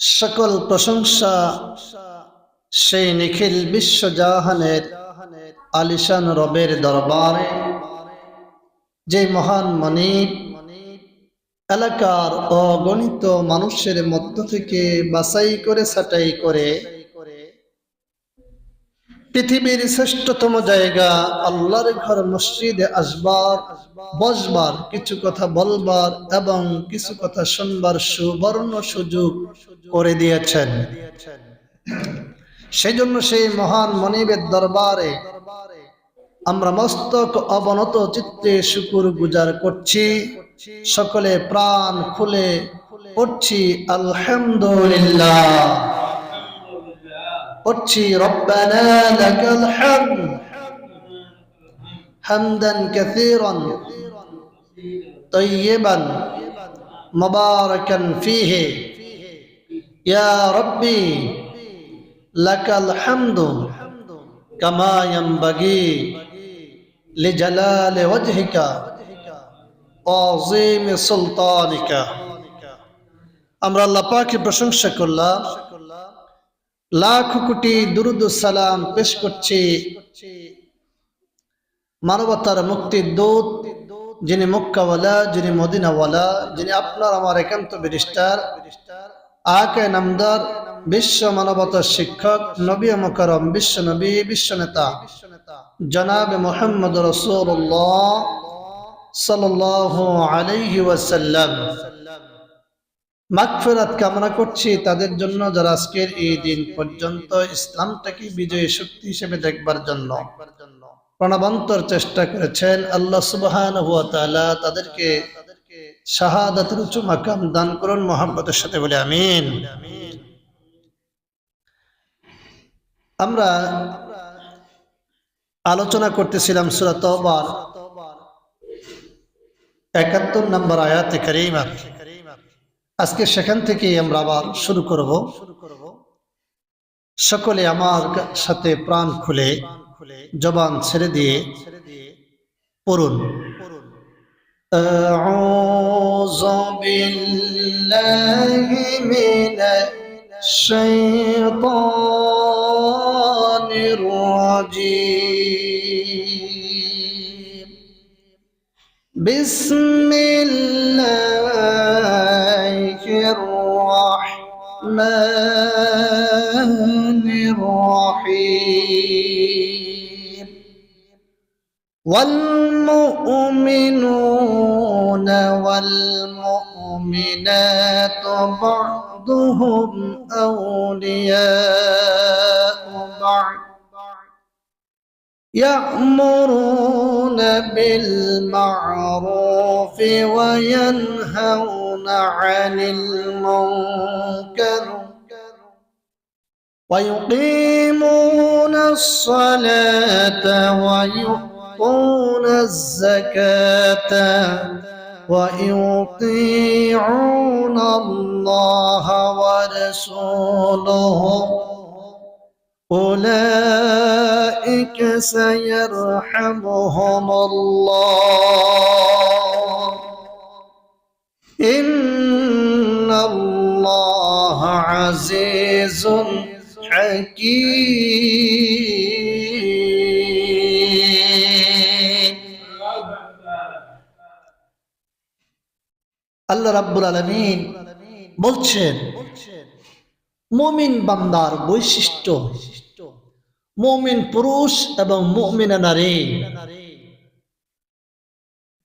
সকল প্রশংসা সেই নিখিল বিশ্ব জাহানের আলিশান রবের দরবারে। যে মহান মনিব, এলাকার অগণিত মানুষের মধ্য থেকে বাছাই করে ছাটাই করে পৃথিবীর শ্রেষ্ঠতম জায়গা, আল্লাহর ঘর মসজিদে আসবার, বসবার, কিছু কথা বলবার এবং কিছু কথা শুনবার সুবর্ণ সুযোগ করে দিয়েছেন। সেই জন্য সেই মহান মনিবের দরবারে আমরা মস্তক অবনত চিত্তে শুকুর গুজার করছি। সকলে প্রাণ খুলে পড়ছি, আলহামদুলিল্লাহ। পড়ছি রব্বানা লাকাল হামদ হামদান কাসীরান طيبا مباركا فيه يا ربي لك الحمد كما ينبغي لجلال وجهك وعظيم سلطانك আমরা আল্লাহ পাকে প্রশংসা করলাম লাখ কোটি দুরুদ সালাম পেশ করছি মানবতার মুক্তির দূত, যিনি মক্কাওয়ালা, যিনি মদিনাওয়ালা, যিনি আপনার আমার একান্ত বিরিস্টার আকে নামদার, বিশ্ব মানবতার শিক্ষক, নবী মকরম বিশ্ব নবী, বিশ্ব নেতা। জনাব মোহাম্মদ রসুল্লাহ সাল্লাহ আলাইহি ওয়াসাল্লাম। মাগফিরাত কামনা করছি। তাদের জন্য যারা আজকের এই দিন পর্যন্ত ইসলামটাকে বিজয়ী শক্তি হিসেবে দেখবার জন্য প্রাণবন্তর চেষ্টা করেছেন, আল্লাহ সুবহান হুয়া তাআলা তাদেরকে শাহাদাতের উঁচু মাকাম দান করুন মোহাম্মতের সাথে বলে আমিন। আমরা আলোচনা করতেছিলাম সূরা তওবার একাত্তর নম্বর আয়াতে কারিমা। আজকে সেখান থেকেই আমরা আবার শুরু করব সকলে আমার সাথে প্রাণ খুলে জবান ছেড়ে দিয়ে পড়ুন أعوذ بالله من الشيطان الرجيم بسم الله الرحمن الرحيم. والمؤمنون والمؤمنات بعضهم أولياء بعض. يأمرون بالمعروف وينهون عن المنكر. ويقيمون الصلاة ويؤتون الزكاة ويطيعون الله ورسوله. أولئك سيرحمهم الله. إن الله عزيز حكيم আল্লাহ রাব্বুল আলামিন বলছেন মুমিন বান্দার বৈশিষ্ট্য মুমিন পুরুষ এবং মুমিনা নারী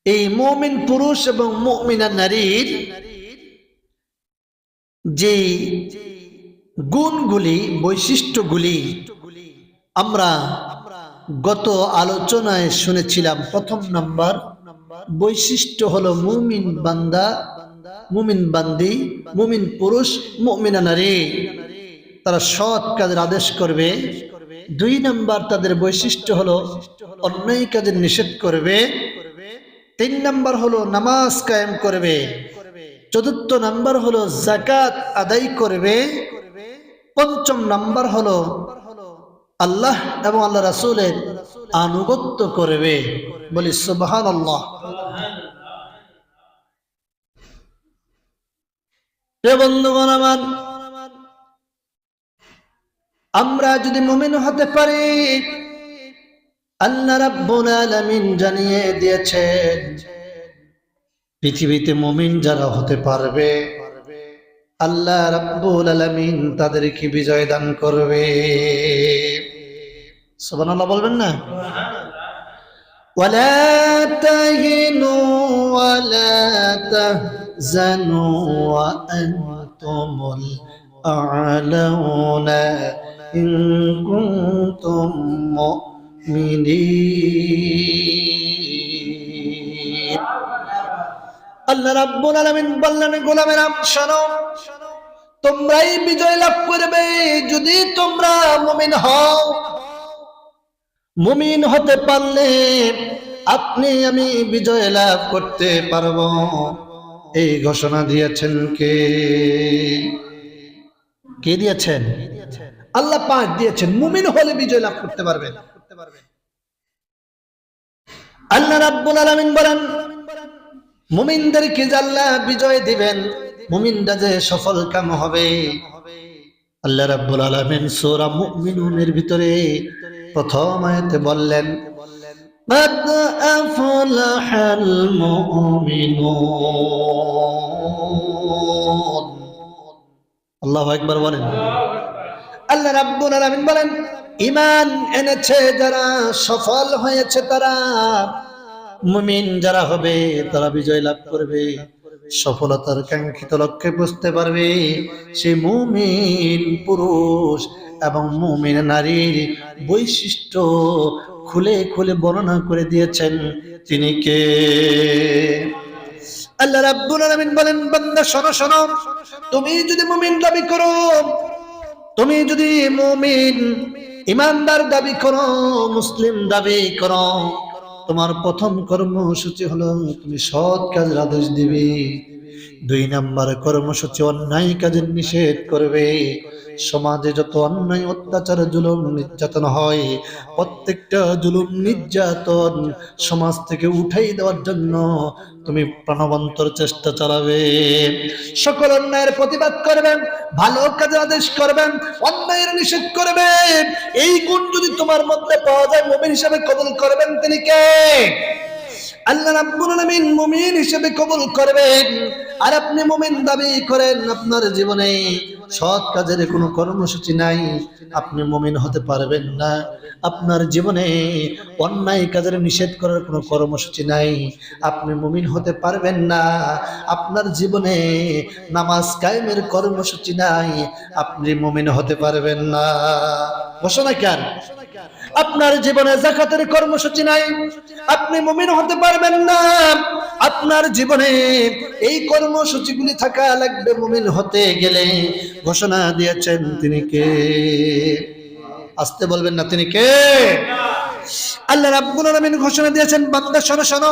এই মুমিন পুরুষ এবং মুমিনা নারীর যে গুণগুলি, বৈশিষ্ট্যগুলি আমরা গত আলোচনায় শুনেছিলাম। প্রথম নাম্বার, বৈশিষ্ট্য হলো মুমিন বান্দা, মুমিন বান্দি, মুমিন পুরুষ, মুমিনা নারী। তারা সৎ কাজের আদেশ করবে। দুই নাম্বার তাদের বৈশিষ্ট্য হলো অন্যায় কাজের নিষেধ করবে। তিন নাম্বার হলো নামাজ কায়েম করবে। চতুর্থ নাম্বার হলো জাকাত আদায় করবে। পঞ্চম নাম্বার হলো আল্লাহ এবং আল্লাহ রাসুলের আনুগত্য করবে। বলি সুবহান আল্লাহ বন্ধুগণ আমার, আমরা যদি মুমিন হতে পারি আল্লাহ রাব্বুল আলামিন জানিয়ে দিয়েছেন পৃথিবীতে মুমিন যারা হতে পারবে আল্লাহ রাব্বুল আলামিন তাদেরকে বিজয় দান করবে সুবহানাল্লাহ বলবেন না ولا تهنوا ولا تحزنوا وأنتم الأعلون إن كنتم مؤمنين আল্লাহ রাব্বুল আলামিন বললেন, গোলামেরা শোনো। তোমরাই বিজয় লাভ করবে যদি তোমরা মুমিন হও। মুমিন হতে পারলে আপনি আমি বিজয় লাভ করতে পারব। এই ঘোষণা দিয়েছেন কে? কে দিয়েছেন? আল্লাহ পাক দিয়েছেন, মুমিন হলে বিজয় লাভ করতে পারবেন আল্লাহ রাব্বুল আলামিন বলেন মুমিনদেরকে যে আল্লাহ বিজয় দিবেন মুমিনরা যে সফল কাম হবে আল্লাহ রাব্বুল আলামিন সূরা মুমিনুনের ভিতরে প্রথম আয়াতে বললেন قد أفلح المؤمنون আল্লাহু আকবার বলেন আল্লাহ রাব্বুল আলামিন বলেন ঈমান এনেছে, যারা সফল হয়েছে তারা। মুমিন যারা হবে, তারা বিজয় লাভ করবে। সফলতার কাঙ্ক্ষিত লক্ষ্যে বুঝতে পারবে, সে মুমিন পুরুষ এবং মুমিন নারীর বৈশিষ্ট্য খুলে খুলে বর্ণনা করে দিয়েছেন তিনি কে? আল্লাহ রাব্বুল আলামিন বলেন, বান্দা, শোনো শোনো। তুমি যদি মুমিন দাবি করো তুমি যদি মুমিন, ইমানদার দাবি করো, মুসলিম দাবি করো, তোমার প্রথম কর্মসূচি হলো তুমি সৎ কাজের আদেশ দিবে। দুই নাম্বার কর্মসূচি অন্যায় কাজের নিষেধ করবে। সমাজে যত অন্যায়, অত্যাচার, জুলুম, নির্যাতন হয়, প্রত্যেকটা জুলুম নির্যাতন সমাজ থেকে উঠাই দেওয়ার জন্য তুমি প্রাণবন্তর চেষ্টা চালাবে। সকল অন্যায়ের প্রতিবাদ করবেন ভালো কাজের আদেশ করবেন অন্যায়ের নিষেধ করবেন এই গুণ যদি তোমার মধ্যে পাওয়া যায়, মুমিন হিসাবে কবুল করবেন তিনি কে? আল্লাহ রাব্বুল আলামিন মুমিন হিসেবে কবুল করবেন। আর আপনি মুমিন দাবি করেন আপনার জীবনে সৎ কাজের কোনো কর্মসূচি নাই। আপনি মুমিন হতে পারবেন না। আপনার জীবনে অন্যায় কাজের নিষেধ করার কোনো কর্মসূচি নাই। আপনি মুমিন হতে পারবেন না। আপনার জীবনে নামাজ কায়েমের কর্মসূচি নাই। আপনি মুমিন হতে পারবেন না। ঘোষণা কেন আপনার জীবনে জাকাতের কর্মসূচি নাই। আপনি মুমিন হতে পারবেন না। আপনার জীবনে এই কর্মসূচিগুলি থাকা লাগবে মুমিন হতে গেলে। ঘোষণা দিয়েছেন তিনি কে? আসতে বলবেন না, তিনি কে? আল্লাহ রাব্বুল আলামিন ঘোষণা দিয়েছেন, বান্দা, শোনো শোনো।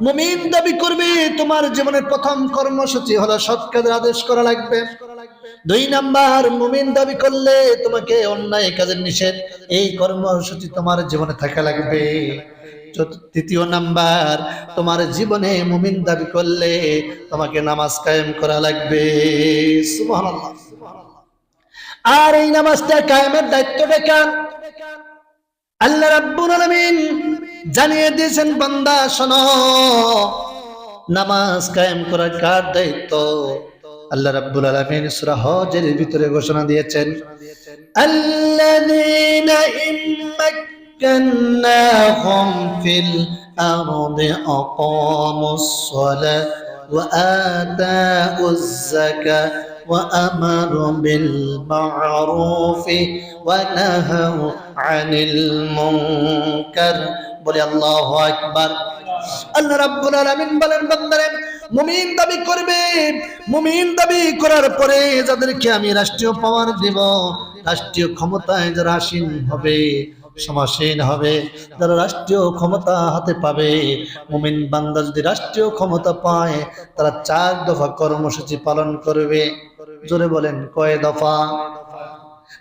মুমিন দাবি করবে, তোমার জীবনের প্রথম কর্মসূচি হলো সৎ কাজের আদেশ করা লাগবে। দুই নাম্বার, মুমিন দাবি করলে তোমাকে অন্যায় কাজের নিষেধ। এই কর্মসূচি তোমার জীবনে থাকা লাগবে। তৃতীয় নাম্বার, তোমার জীবনে মুমিন দাবি করলে তোমাকে নামাজ কায়েম করা লাগবে। আর এই নামাজটা কায়েমের দায়িত্ব কার? আল্লাহ রাব্বুল আলামিন জানিয়ে দিয়েছেন, বান্দা শোনো, নামাজ কায়েম করা কার দায়িত্ব? আল্লাহ রাব্বুল আলামিন সূরা হজের ভিতরে ঘোষণা দিয়েছেন আল্লাযীনা ইম্মাক্কান্নাহুম ফিল আরদি আকামুস সালাহ ওয়া আতাউজ যাকাহ وأمروا بالمعروف ونهوا عن المنكر বলে আল্লাহু আকবার আল্লাহ রাব্বুল আলামিন বলেন বান্দারে মুমিন দাবি করবে। মুমিন দাবি করার পরে যাদেরকে আমি রাষ্ট্রীয় পাওয়ার দেব, রাষ্ট্রীয় ক্ষমতায় যারা আসীন হবে, সমাসীন হবে, যারা রাষ্ট্রীয় ক্ষমতা হাতে পাবে, মুমিন বান্দা যদি রাষ্ট্রীয় ক্ষমতা পায়, তারা চার দফা কর্মসূচি পালন করবে। জোরে বলেন, কয় দফা?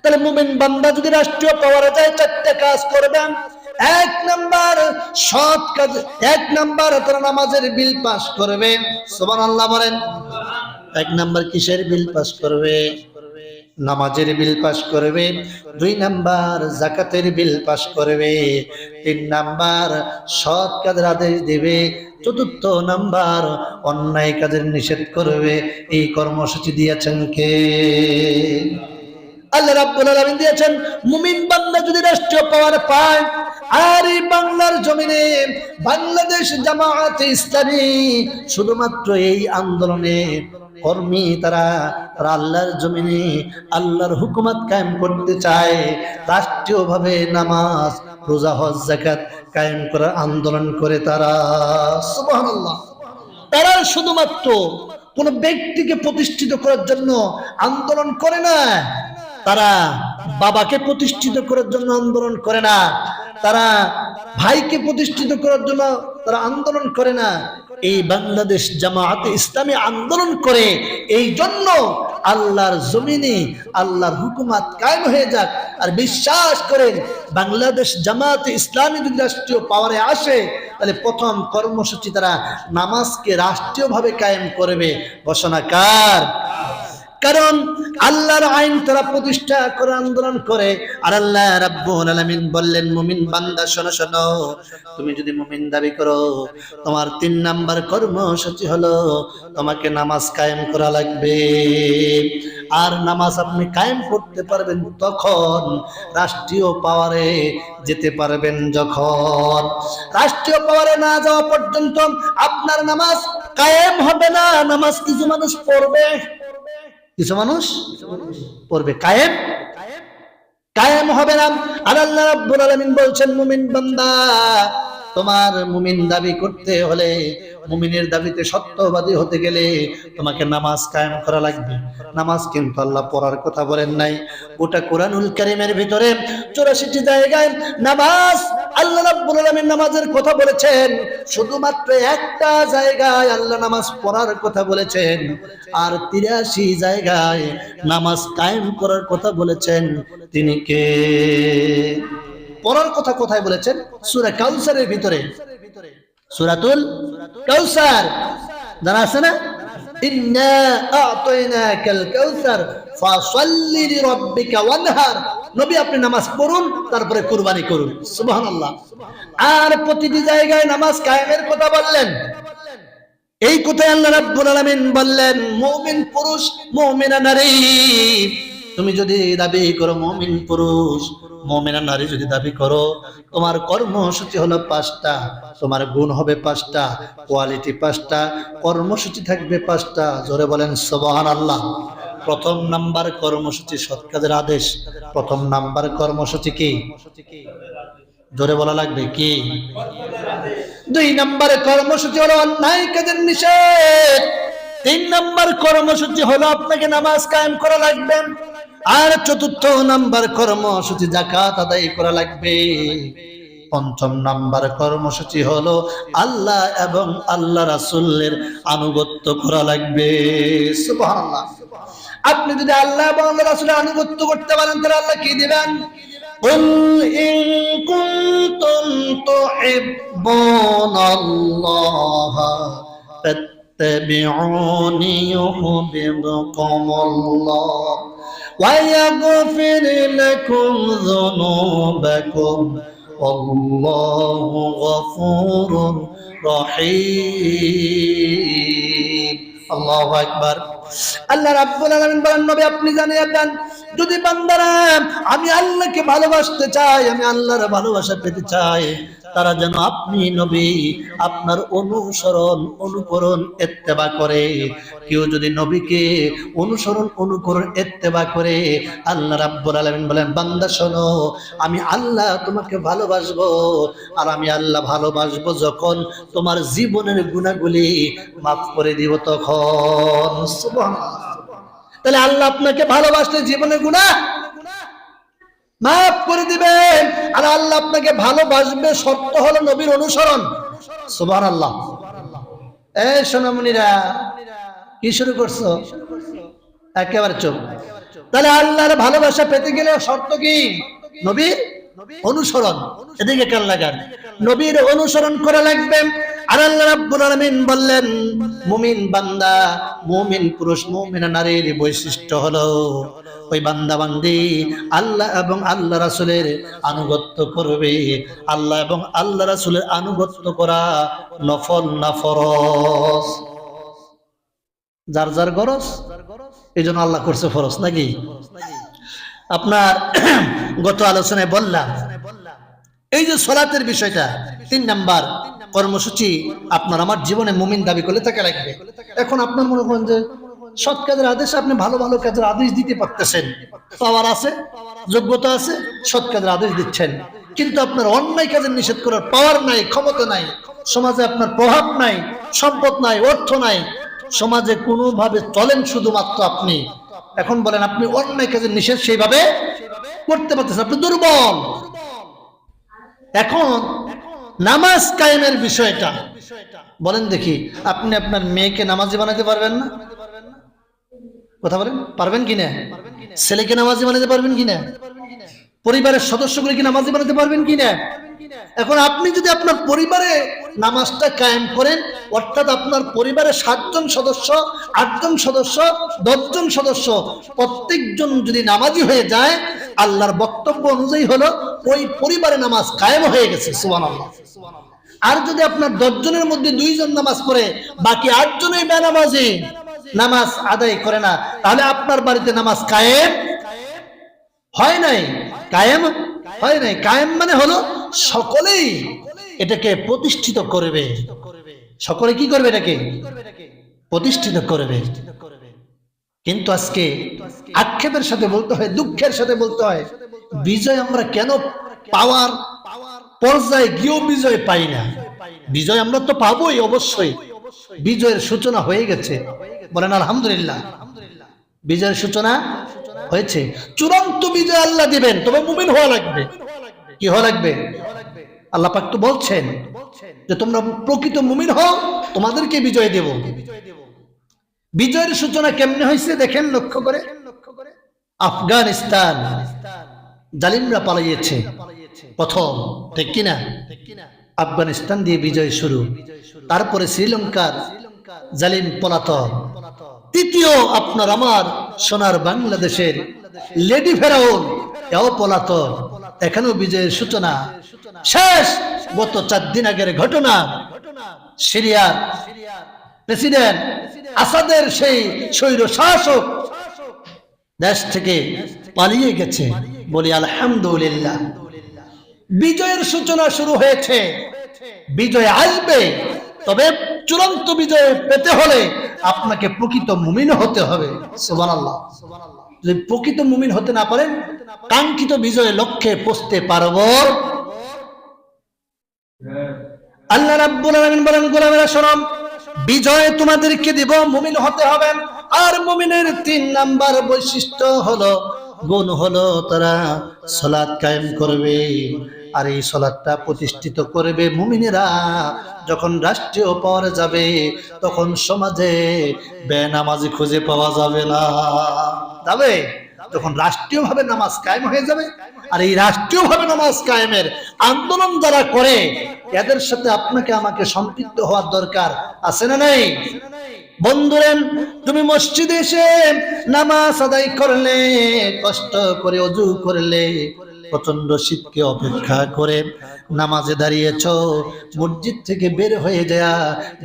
তাহলে মুমিন বান্দা যদি রাষ্ট্রীয় পাওয়ারে যায়, চারটে কাজ করবেন এক নাম্বার সৎ কাজ, এক নাম্বার তারা নামাজের বিল পাস করবে। সোমান আল্লাহ বলেন। এক নাম্বার কিসের বিল পাস করবে? নামাজের বিল পাস করবে। দুই নাম্বার জাকাতের বিল পাস করবে। তিন নাম্বার সৎ কাজের আদেশ দেবে। চতুর্থ নাম্বার অন্যায় কাজের নিষেধ করবে। এই কর্মসূচি দিয়েছেন কে? আল্লাহ রাব্বুল আলামিন দিয়েছেন, মুমিন বান্দা যদি রাষ্ট্রীয় পাওয়ার পায়, আর এই বাংলার জমিনে বাংলাদেশ জামায়াতে ইসলামী শুধুমাত্র এই আন্দোলনে কর্মী তারা তারা আল্লাহর জমিনে আল্লাহর হুকুমত কায়েম করতে চায়, রাষ্ট্রীয়ভাবে নামাজ, রোজা, হজ জাকাত কায়েম করার আন্দোলন করে তারা। সুবহানাল্লাহ। তারা শুধুমাত্র কোন ব্যক্তিকে প্রতিষ্ঠিত করার জন্য আন্দোলন করে না তারা বাবাকে প্রতিষ্ঠিত করার জন্য আন্দোলন করে না, তারা ভাইকে প্রতিষ্ঠিত করার জন্য তারা আন্দোলন করে না। এই বাংলাদেশ জামায়াতে ইসলামী আন্দোলন করে, এই জন্য আল্লাহর জমিনে আল্লাহর হুকুমাত কায়েম হয়ে যাক। আর বিশ্বাস করেন, বাংলাদেশ জামায়াতে ইসলামী যদি রাষ্ট্রীয় পাওয়ারে আসে, তাহলে প্রথম কর্মসূচি তারা নামাজকে রাষ্ট্রীয়ভাবে কায়েম করবে। ঘোষণা কার? কারণ আল্লাহর আইন তারা প্রতিষ্ঠা করে, আন্দোলন করে। আর আল্লাহ রাব্বুল আলামিন বললেন, মুমিন বান্দা, শোনো শোনো। তুমি যদি মুমিন দাবি করো, তোমার তিন নাম্বার কর্মসূচি হলো তোমাকে নামাজ কায়েম করা লাগবে। আর নামাজ আপনি কায়েম করতে পারবেন তখন রাষ্ট্রীয় পাওয়ারে যেতে পারবেন যখন। রাষ্ট্রীয় পাওয়ারে না যাওয়া পর্যন্ত আপনার নামাজ কায়েম হবে না। নামাজ কিছু মানুষ পড়বে। কিছু মানুষ পড়বে। কায়েম? কায়েম হবে না। আর আল্লাহ রাব্বুল আলামিন বলছেন, মুমিন বান্দা, তোমার মুমিন দাবি করতে হলে মুমিনের দাবিতে সত্যবাদী হতে গেলে তোমাকে নামাজ কায়েম করা লাগবে। নামাজ কিন্তু আল্লাহ পড়ার কথা বলেন নাই। গোটা কোরআনুল কারিমের ভিতরে চৌরাশিটি জায়গায় নামাজ আল্লাহ রাব্বুল আলামিন নামাজের কথা বলেছেন। শুধুমাত্র একটা জায়গায় আল্লাহ নামাজ পড়ার কথা বলেছেন। আর তিরাশি জায়গায় নামাজ কায়েম করার কথা বলেছেন। তিনি কে? পড়ার কথা কোথায় বলেছেন? সূরা কাউসারের ভিতরে। সূরাতুল কাউসার। জানা আছে না? ইন্না আ'তাইনাকাল কাউসার, ফাসাল্লি লিরাব্বিকা ওয়ানহার। নবী, আপনি নামাজ পড়ুন, তারপরে কুরবানি করুন। সুবহানাল্লাহ। আর প্রতিটি জায়গায় নামাজ কায়েমের কথা বললেন। এই কথায় আল্লাহ রাব্বুল আলামিন বললেন, মুমিন পুরুষ, মুমিনা নারী। তুমি যদি দাবি করো মমিন পুরুষ মুমিনা নারী যদি দাবি করো, তোমার কর্মসূচি হলো পাঁচটা, তোমার গুণ হবে পাঁচটা কোয়ালিটি পাঁচটা, কর্মসূচি থাকবে পাঁচটা, জোরে বলেন সুবহানাল্লাহ। প্রথম নাম্বার কর্মসূচি সৎ কাজের আদেশ, প্রথম নাম্বার কর্মসূচি কি? জোরে বলা লাগবে কি? দুই নম্বর কর্মসূচি হলো অন্যায় কাজের নিষেধ। তিন নম্বর কর্মসূচি হলো আপনাকে নামাজ কায়েম করা লাগবে। আর চতুর্থ নাম্বার কর্মসূচি জাকাত আদায় করা লাগবে পঞ্চম নাম্বার কর্মসূচি হলো আল্লাহ এবং আল্লাহ রাসূলের আনুগত্য করা লাগবে সুবহানাল্লাহ আপনি যদি আল্লাহ এবং আল্লাহ রাসূলের আনুগত্য করতে পারেন তাহলে আল্লাহ কি দিবেন قل إن كنتم تحبون الله فاتبعوني يحببكم الله ويغفر لكم ذنوبكم والله غفور رحيم الله أكبر আল্লাহ রাব্বুল আলামিন বলেন নবী আপনি জানিয়ে দেন যদি বান্দারা আমি আল্লাহকে ভালোবাসতে চাই আমি আল্লাহর ভালোবাসা পেতে চাই তারা যেন আপনি নবী, আপনার অনুসরণ, অনুকরণ, এত্তেবা করে কেউ যদি নবীকে অনুসরণ, অনুকরণ, এত্তেবা করে, আল্লাহ রাব্বুল আলামিন বলেন, বান্দা শোনো, আমি আল্লাহ তোমাকে ভালোবাসবো, আর আমি আল্লাহ ভালোবাসবো যখন তোমার জীবনের গুণাগুলি মাফ করে দিব তখন। তাহলে আল্লাহ আপনাকে ভালোবাসলে জীবনের গুণা মাফ করে দিবেন। আর আল্লাহ আপনাকে ভালোবাসবে, শর্ত হলো নবীর অনুসরণ। সুবান আল্লাহ এই সোনামণিরা, কি শুরু করছ? একেবারে চোখ তাহলে আল্লাহর ভালোবাসা পেতে গেলে শর্ত কি? নবীর অনুসরণ। এদিকে কান লাগান নবীর অনুসরণ করা লাগবে। আল্লাহ বললেন বান্দা পুরুষ বৈশিষ্ট্য হলো ওই বান্দা বান্দি আল্লাহ এবং আল্লাহ রাসূলের আনুগত্য করবে। আল্লাহ এবং আল্লাহ রাসূলের আনুগত্য করা নফল না ফরজ? যার যার গরজ, এই জন্য আল্লাহ করছে ফরজ, নাকি? আপনার গত আলোচনায় বললাম, এই যে সলাতের বিষয়টা, তিন নাম্বার কর্মসূচি আপনার আমার জীবনে মুমিন দাবি করলে তাকে লাগবে এখন আপনার মনে করেন যে সৎ কাজের আদেশ আপনি ভালো ভালো কাজের আদেশ দিতে পারতেছেন। পাওয়ার আছে, যোগ্যতা আছে, সৎ কাজের আদেশ দিচ্ছেন। কিন্তু আপনার অন্যায় কাজের নিষেধ করার পাওয়ার নাই, ক্ষমতা নাই, সমাজে আপনার প্রভাব নাই, সম্পদ নাই, অর্থ নাই। সমাজে কোনোভাবে চলেন শুধুমাত্র আপনি। এখন বলেন, আপনি অন্যায় কাজের নিষেধ সেইভাবে করতে পারতেছেন, আপনি দুর্বল। এখন নামাজ কায়েমের বিষয়টা। বলেন দেখি, আপনি আপনার মেয়েকে নামাজি বানাতে পারবেন না? কথা বলেন, পারবেন কি না? ছেলেকে নামাজি বানাতে পারবেন কি না? পরিবারের সদস্যগুলিকে নামাজি বানাতে পারবেন কি না? এখন আপনি যদি আপনার পরিবারে নামাজটা কায়েম করেন, অর্থাৎ আপনার পরিবারের সাতজন সদস্য, আটজন সদস্য, দশজন সদস্য, প্রত্যেকজন যদি নামাজি হয়ে যায়, আল্লাহর বক্তব্য অনুযায়ী হলো ওই পরিবারে নামাজ কায়েম হয়ে গেছে সুবান আর যদি আপনার দশজনের মধ্যে দুইজন নামাজ পড়ে, বাকি আটজনই বেনামাজি, নামাজ আদায় করে না, তাহলে আপনার বাড়িতে নামাজ কায়েম হয় নাই? কায়েম হয় নাই। কায়েম মানে হলো সকলেই এটাকে প্রতিষ্ঠিত করবে। সকলে কি করবে এটাকে? প্রতিষ্ঠিত করবে। কিন্তু আজকে আক্ষেপের সাথে বলতে হয়, দুঃখের সাথে বলতে হয় বিজয় আমরা কেন পাওয়ার পর্যায়ে গিয়েও বিজয় পাই না? বিজয় আমরা তো পাবোই অবশ্যই। বিজয়ের সূচনা হয়ে গেছে। বলেন, আলহামদুলিল্লাহ। বিজয়ের সূচনা হয়েছে। চূড়ান্ত বিজয় আল্লাহ দিবেন, তবে মুমিন হওয়া লাগবে। কি হওয়া লাগবে? আল্লাহ পাক তো বলছেন যে, তোমরা প্রকৃত মুমিন হও, তোমাদেরকে বিজয় দেব। বিজয়ের সূচনা কেমনে হয়েছে দেখেন লক্ষ্য করে। আফগানিস্তান। জালিমরা পালাইয়েছে প্রথম, ঠিক কিনা? আফগানিস্তান দিয়ে বিজয় শুরু। তারপরে শ্রীলঙ্কার জালিম পলাতক। তৃতীয়, আপনার আমার সোনার বাংলাদেশের লেডি ফেরাউন, এও পলাতক। এখানেও বিজয়ের সূচনা। শেষ, গত চার দিন আগের ঘটনা। সিরিয়ার প্রেসিডেন্ট আসাদের সেই স্বৈর শাসক দেশ থেকে পালিয়ে গেছে। বলি, আলহামদুলিল্লাহ। বিজয়ের সূচনা শুরু হয়েছে। বিজয় আসবে। তবে চূড়ান্ত বিজয় পেতে হলে আপনাকে প্রকৃত মুমিন হতে হবে। সুবহানাল্লাহ। যদি প্রকৃত মুমিন হতে না পারেন, কাঙ্ক্ষিত বিজয়ের লক্ষ্যে পৌঁছতে পারব। আল্লাহ রাব্বুল আলামিন বলেন, গোলামেরা, শোনো, বিজয় তোমাদেরকে দিব, মুমিন হতে হবে আর মুমিনের তিন নাম্বার বৈশিষ্ট্য হলো গুণ হলো তারা সালাত কায়েম করবে আর এই সলাদটা প্রতিষ্ঠিত করবে মুমিনেরা। যখন রাষ্ট্রীয় পাওয়ারে যাবে, তখন সমাজে বেনামাজি খুঁজে পাওয়া যাবে না। যাবে? যখন রাষ্ট্রীয়ভাবে নামাজ কায়েম হয়ে যাবে, আর এই রাষ্ট্রীয়ভাবে নামাজ কায়েমের আন্দোলন যারা করে, এদের সাথে আপনাকে আমাকে সম্পৃক্ত হওয়ার দরকার আছে না নাই? বন্ধুরেন তুমি মসজিদে এসে নামাজ আদায় করলে, কষ্ট করে অজু করলে প্রচণ্ড শীতকে অপেক্ষা করে নামাজে দাঁড়িয়েছ, মসজিদ থেকে বের হয়ে যায়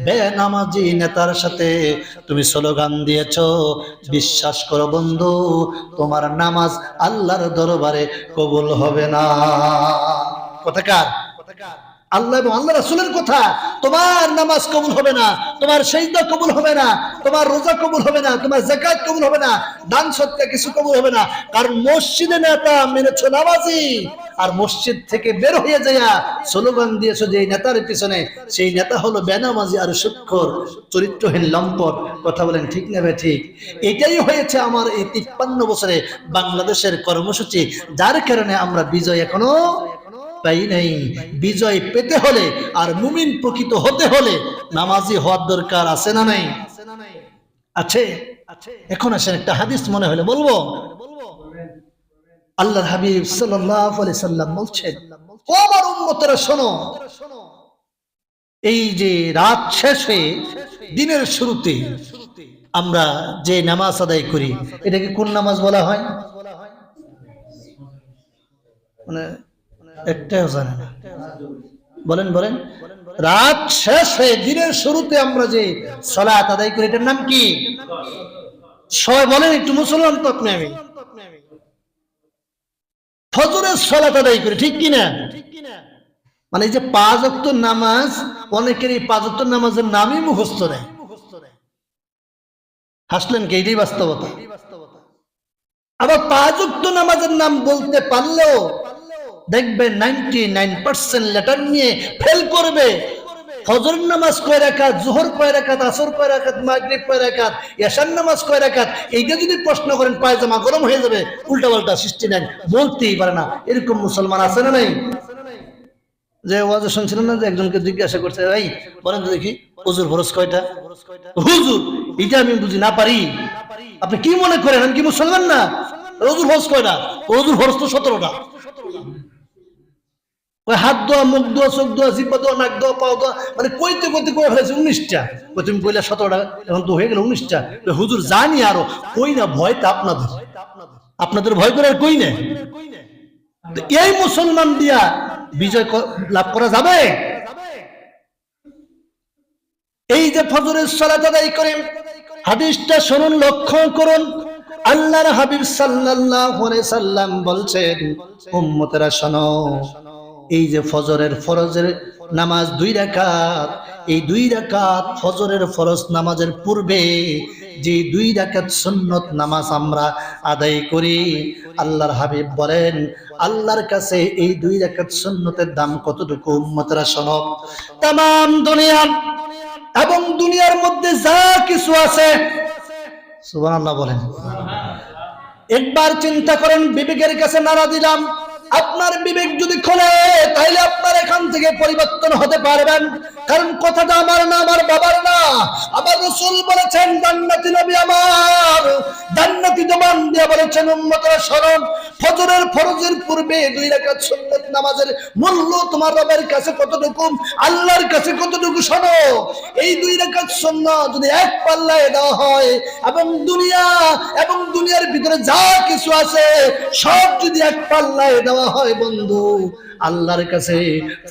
বে নামাজি নেতার সাথে তুমি স্লোগান দিয়েছ, বিশ্বাস করো বন্ধু, তোমার নামাজ আল্লাহর দরবারে কবুল হবে না। কথাকার আল্লাহ এবং আল্লাহ রাসুলের কথা, তোমার নামাজ কবুল হবে না, তোমার সেইদা কবুল হবে না, তোমার রোজা কবুল হবে না, তোমার জাকাত কবুল হবে না, দান সত্যা কিছু কবুল হবে না। কারণ মসজিদে নেতা মেনেছ নামাজি, আর মসজিদ থেকে বের হয়ে যাইয়া স্লোগান দিয়েছ যে নেতার পিছনে, সেই নেতা হলো বেনামাজি আর সুক্ষর চরিত্রহীন লম্পট। কথা বলেন ঠিক নেবে ঠিক? এটাই হয়েছে আমার এই তিপ্পান্ন বছরে বাংলাদেশের কর্মসূচি, যার কারণে আমরা বিজয় এখনও পাই নাই। বিজয় পেতে হলে আর মুমিন প্রকৃত হতে হলে নামাজি হওয়ার দরকার আছে না নাই? আছে। এখন আসেন একটা হাদিস মনে হলে বলব। আল্লাহর হাবিব সাল্লাম বলছেন এই যে রাত শেষে, দিনের শুরুতে আমরা যে নামাজ আদায় করি, এটাকে কোন নামাজ বলা হয়? মানে একটাও জানে না। বলেন বলেন। রাত শেষ হয়ে দিনের শুরুতে আমরা যে সলাত আদায় করি, এটার নাম কি? সবাই বলেন, একটু মুসলমান তো আপনি আমি। ফজরের সলাত আদায় করি, ঠিক কিনা? মানে যে পাঁচ নামাজ, অনেকের এই পাঁচ নামাজের নামই মুখস্থ নেয় হাসলেন কি? এটাই বাস্তবতা। আবার পাঁচ নামাজের নাম বলতে পারলেও দেখবে নাইনটি নাইন পার্সেন্ট লেটার নিয়ে ফেল করবে। যে যে একজনকে জিজ্ঞাসা করছে ভাই বলেন দেখি, হুজুর ফরজ কয়টা? হুজুর, এটা আমি বুঝি না পারি। আপনি কি মনে করেন? আমি কি মুসলমান না? হুজুর ফরজ কয়টা? হুজুর ফরজ তো সতেরোটা। ওই হাত দোয়া মুখ দোয়া চোখ দোয়া জিব্বা দোয়া নাক দোয়া পাও দোয়া মানে কইতে কইতে কই ফেলেছে উনিশটা। তুমি কইলে সতেরোটা, এখন তো হয়ে গেল উনিশটা। হুজুর জানি আরও, কই না ভয়টা আপনাদের? আপনাদের ভয় করে আর কই না এই মুসলমান দিয়া বিজয় লাভ করা যাবে? এই যে ফজরের সালাত আদায় করেন, হাদিসটা শুনুন, লক্ষ্য করুন। আল্লাহর হাবিব সাল্লাল্লাহু আলাইহি সাল্লাম বলছেন, উম্মতেরা শোনো এই যে ফজরের ফরজের নামাজ দুই রাকাত, এই দুই রাকাত ফজরের ফরজ নামাজের পূর্বে যে দুই রাকাত সুন্নত নামাজ আমরা আদায় করি, আল্লাহর হাবিব বলেন, আল্লাহর কাছে এই দুই রাকাত সুন্নতের দাম কতটুকু উম্মতেরা শোনো তাম দুনিয়া এবং দুনিয়ার মধ্যে যা কিছু আছে, সুবহানাল্লাহ বলেন। একবার চিন্তা করেন, বিবেকের কাছে নাড়া দিলাম আপনার বিবেক যদি খোলে তাহলে আপনার এখান থেকে পরিবর্তন হতে পারবেন। কারণ কথাটা আমার না, আমার বাবার না। আমার রসুল বলেছেন, জান্নাতি নবী আমার। জান্নাতি জবান দিয়ে বলেছেন, উম্মতের স্মরণ ফজরের ফরজের পূর্বে দুই রাকাত সুন্নাত নামাজের মূল্য তোমার রবের কাছে কতটুকু, আল্লাহর কাছে কতটুকু শোনো? এই দুই রাকাত সুন্নাত যদি এক পাল্লায় দেওয়া হয়, এবং দুনিয়া, এবং দুনিয়ার ভিতরে যা কিছু আছে, সব যদি এক পাল্লায় দেওয়া হয় বন্ধু। আল্লাহর কাছে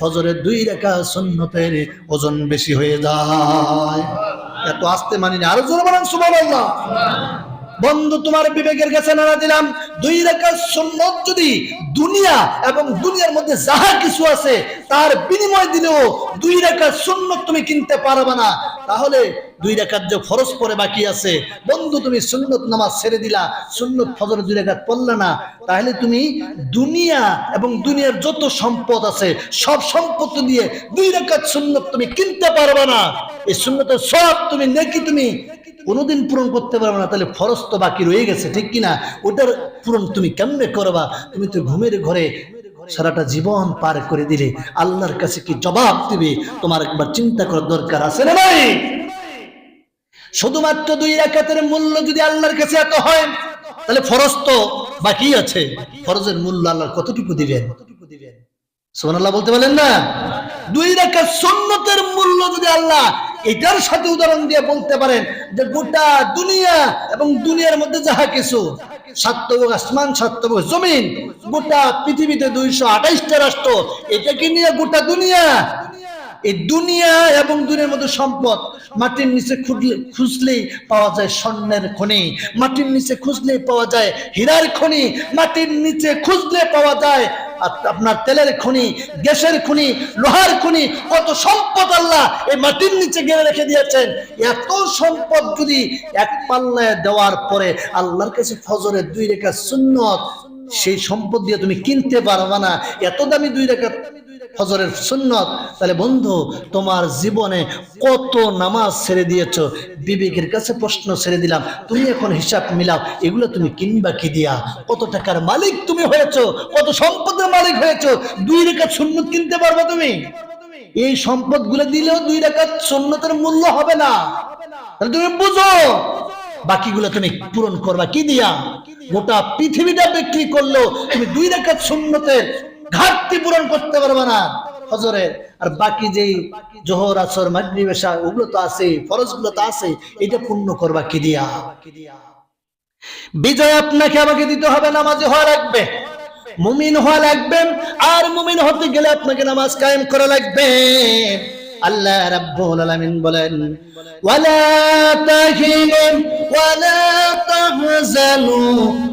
ফজরের দুই রেখা সুন্নতের ওজন বেশি হয়ে যায়। এত আসতে মানি না আরও জোর বলেন, সুবহানাল্লাহ। বন্ধু তোমার বিবেকের কাছে নাড়া দিলাম। দুই রেখা সুন্নত যদি দুনিয়া এবং দুনিয়ার মধ্যে যাহা কিছু আছে, তার বিনিময় দিলেও দুই রেখা সুন্নত তুমি কিনতে পারবে না। তাহলে দুই রেখার যে ফরজ পরে বাকি আছে, বন্ধু তুমি সুন্নত নামাজ ছেড়ে দিলা, সুন্নত ফজর দুই রেখাত পড়লে না। তাহলে তুমি দুনিয়া এবং দুনিয়ার যত সম্পদ আছে, সব সম্পত্তি দিয়ে দুই রেখাত সুন্নত তুমি কিনতে পারবে না। এই সুন্নতের সব তুমি, নেকি তুমি কোনোদিন পূরণ করতে পারবে না, তাহলে ফরজ তো বাকি রয়ে গেছে, ঠিক কিনা? ওটার পূরণ তুমি কেমনে করবা? তুমি তো ঘুমের ঘরে সারাটা জীবন পার করে দিলে। আল্লাহর কাছে কি জবাব দিবে? তোমার একবার চিন্তা করার দরকার আছে না ভাই শুধুমাত্র দুই রাকাতের মূল্য যদি আল্লাহর কাছে এত হয়, তাহলে ফরজ তো বাকি আছে। ফরজের মূল্য আল্লাহর কতটুকু দিবেন? দিবেন সুবহানাল্লাহ বলতে বলেন না? দুই রাকাত সুন্নতের মূল্য যদি আল্লাহ এটার সাথে উদাহরণ দিয়ে বলতে পারেন যে গোটা দুনিয়া এবং দুনিয়ার মধ্যে যাহা কিছু সাতবক আসমান সাতবক জমিন, গোটা পৃথিবীতে দুইশো আঠাইশটা রাষ্ট্র, এটাকে নিয়ে গোটা দুনিয়া। এই দুনিয়া এবং দুনিয়ার মধ্যে সম্পদ মাটির নিচে খুঁজলে, খুঁজলেই পাওয়া যায় স্বর্ণের খনি, মাটির নিচে খুঁজলেই পাওয়া যায় হীরার খনি, মাটির নিচে খুঁজলে পাওয়া যায় আপনার তেলের খুনি, গ্যাসের খুনি, লোহার খুনি, কত সম্পদ আল্লাহ এই মাটির নিচে গেড়ে রেখে দিয়েছেন। এত সম্পদ যদি এক পাল্লায় দেওয়ার পরে আল্লাহর কাছে ফজরের দুই রেখা সুন্নত, সেই সম্পদ দিয়ে তুমি কিনতে পারবা না। এত দামি দুই রেখা ফজরের সুন্নত, তাহলে বন্ধু, তোমার জীবনে কত নামাজ ছেড়ে দিয়েছ? বিবেকের কাছে প্রশ্ন ছেড়ে দিলাম, তুমি এখন হিসাব মিলাও, এগুলো তুমি কিনবা কি দিয়া? কত টাকার মালিক তুমি হয়েছ? কত সম্পদের মালিক হয়েছ? দুই রেখা সুন্নত কিনতে পারবা তুমি? এই সম্পদগুলো দিলেও দুই রেখা সুন্নতের মূল্য হবে না। তুমি বুঝো, বাকিগুলো তুমি পূরণ করবা কি দিয়া? গোটা পৃথিবীটা বিক্রি করল তুমি দুই রেখা সুন্নতের ঘাটতি পূরণ করতে পারবে না। ফজরের আর বাকি যেই জোহর, আসর, মাগরিব, এশা, ওগুলো তো আছে, ফরজগুলো তো আছে, এটা পূর্ণ করবা কি দিয়া? বিজয় আপনাকে, আমাকে দিতে হবে, নামাজে হওয়া লাগবে। মুমিন হওয়া লাগবে, আর মুমিন হতে গেলে আপনাকে নামাজ কায়েম করা লাগবে। আল্লাহ রাব্বুল আলামিন বলেন, ওয়ালা তাহিনু ওয়ালা তাহজানু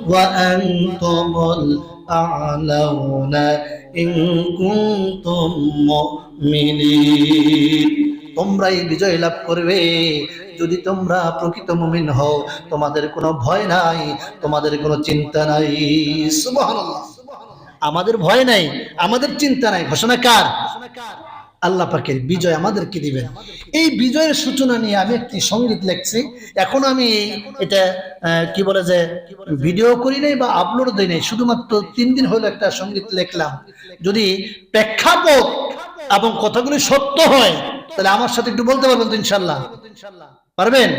ওয়া আনতুমুল আ'লাউনা إن كنتم مؤمنين। তোমরাই বিজয় লাভ করবে। যদি তোমরা প্রকৃত মুমিন হও, তোমাদের কোনো ভয় নাই, তোমাদের কোনো চিন্তা নাই। আমাদের ভয় নাই, আমাদের চিন্তা নাই। ঘোষণা কার? আল্লাহ পাকের বিজয় আমাদেরকে দিবেন। এই বিজয়ের সূচনা নিয়ে আমি একটি সংগীত লিখছি। এখন আমি এটা কি বলে যে, ভিডিও করি নাই বা আপলোড দিই নাই। শুধুমাত্র তিন দিন হলো একটা সংগীত লিখলাম। যদি প্রেক্ষাপট এবং কথাগুলি সত্য হয়, তাহলে আমার সাথে একটু বলতে পারবেন ইনশাল্লাহ পারবেন?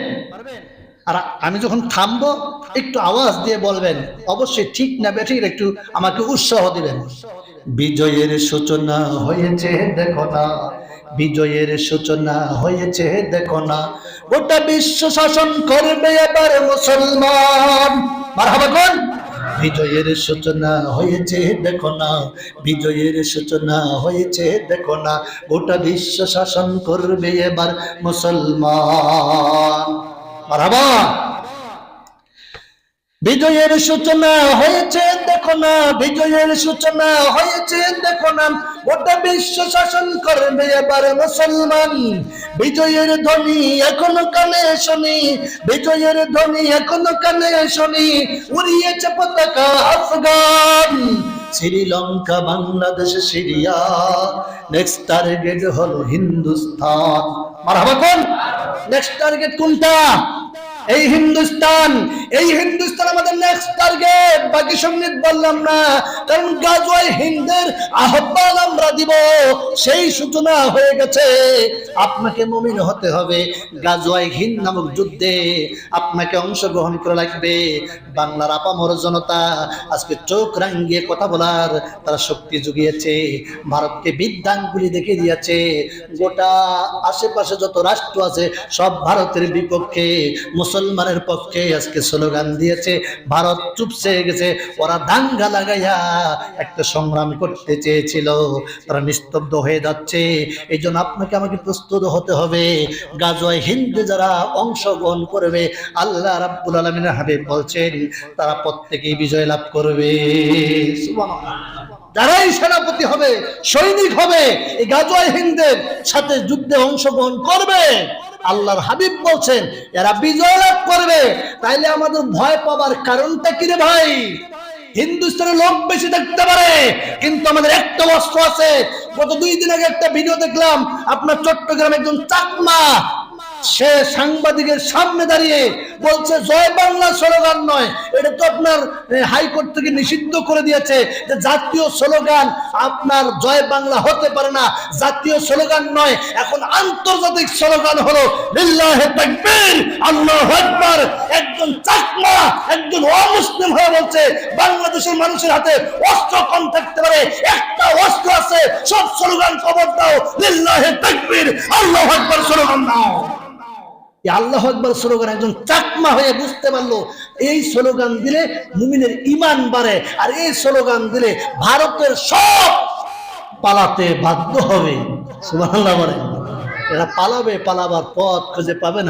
আর আমি যখন থামবো, একটু আওয়াজ দিয়ে বলবেন। অবশ্যই ঠিক না বেঠিক একটু আমাকে উৎসাহ দিবেন। বিজয়ের সূচনা হয়েছে, দেখো না। বিজয়ের সূচনা হয়েছে, দেখো না। গোটা বিশ্ব শাসন করবে এবার মুসলমান। মারহাবা কোন? বিজয়ের সূচনা হয়েছে, দেখো না। বিজয়ের সূচনা হয়েছে, দেখো না। গোটা বিশ্ব শাসন করবে এবার মুসলমান। মারহাবা? বিজয়ের সূচনা হয়েছে, দেখো না, বিজয়ের সূচনা হয়েছে, দেখো না। গোটা বিশ্ব শাসন করবে এবার মুসলমান। বিজয়ের ধ্বনি এখনও কানে শুনি, বিজয়ের ধ্বনি এখনও কানে শুনি। উড়িয়েছে পতাকা Afghan, Sri Lanka, Bangladesh, Syria. Next target হলো হিন্দুস্তান মারহাবা কোন? নেক্সট টার্গেট কোনটা? এই হিন্দুস্তান এই হিন্দুস্তান আমাদের নেক্সট টার্গেট বাকি সংগীত বললাম না, কারণ গাজওয়াই হিন্দের আহ্বান আমরা দিব। সেই সূচনা হয়ে গেছে। আপনাকে মমিন হতে হবে গাজওয়াই হিন্দ নামক যুদ্ধে। আপনাকে অংশগ্রহণ করা লাগবে। বাংলার আপামর জনতা আজকে চোখ রাঙ্গিয়ে কথা বলার তারা শক্তি জুগিয়েছে। ভারতকে বিদ্যাঙ্গুলি দেখে দিয়েছে। গোটা আশেপাশে যত রাষ্ট্র আছে, সব ভারতের বিপক্ষে মুসলমানের পক্ষে আজকে স্লোগান দিয়েছে, ভারত চুপসে গেছে, ওরা দাঙ্গা লাগাইয়া একটা সংগ্রাম করতে চেয়েছিল। তারা নিস্তব্ধ হয়ে যাচ্ছে। এই জন্য আপনাকে আমাকে প্রস্তুত হতে হবে। গাজওয়ায় হিন্দে যারা অংশগ্রহণ করবে, আল্লাহ রাব্বুল আলমিনের হাবিব বলছেন, তারা প্রত্যেকেই বিজয় লাভ করবে। সুবহানাল্লাহ। যারাই সেনাপতি হবে, সৈনিক হবে, এই গাজওয়াই হিন্দের সাথে যুদ্ধে অংশগ্রহণ করবে। আল্লাহর হাবিব বলছেন, এরা বিজয় লাভ করবে। তাইলে আমাদের ভয় পাবার কারণটা কি রে ভাই? হিন্দুস্তানের লোক বেশি দেখতে পারে, কিন্তু আমাদের একটা অস্ত্র আছে। গত দুই দিন আগে একটা ভিডিও দেখলাম, আপনার চট্টগ্রামে একজন চাকমা, সে সাংবাদিকের সামনে দাঁড়িয়ে বলছে, জয় বাংলা স্লোগান নয়। এটা তো আপনার হাইকোর্ট থেকে নিষিদ্ধ করে দিয়েছে যে জাতীয় স্লোগান আপনার জয় বাংলা হতে পারে না। জাতীয় স্লোগান নয়, এখন আন্তর্জাতিক স্লোগান হলো একজন চাকমা, একজন অমুসলিম হয়ে বলছে, বাংলাদেশের মানুষের হাতে অস্ত্র কম থাকতে পারে, একটা অস্ত্র আছে, সব স্লোগান কবর দাও, লিল্লাহে তাকবীর, আল্লাহু আকবার স্লোগান দাও। আল্লাহ আকবর স্লোগান একজন চাকমা হয়ে বুঝতে পারল, এই স্লোগান দিলে মুমিনের ইমান বাড়ে আর এই স্লোগান দিলে ভারতের সব পালাতে বাধ্য হবে। সুবাহ এরা পালাবে, পালাবার পথ খুঁজে পাবে না।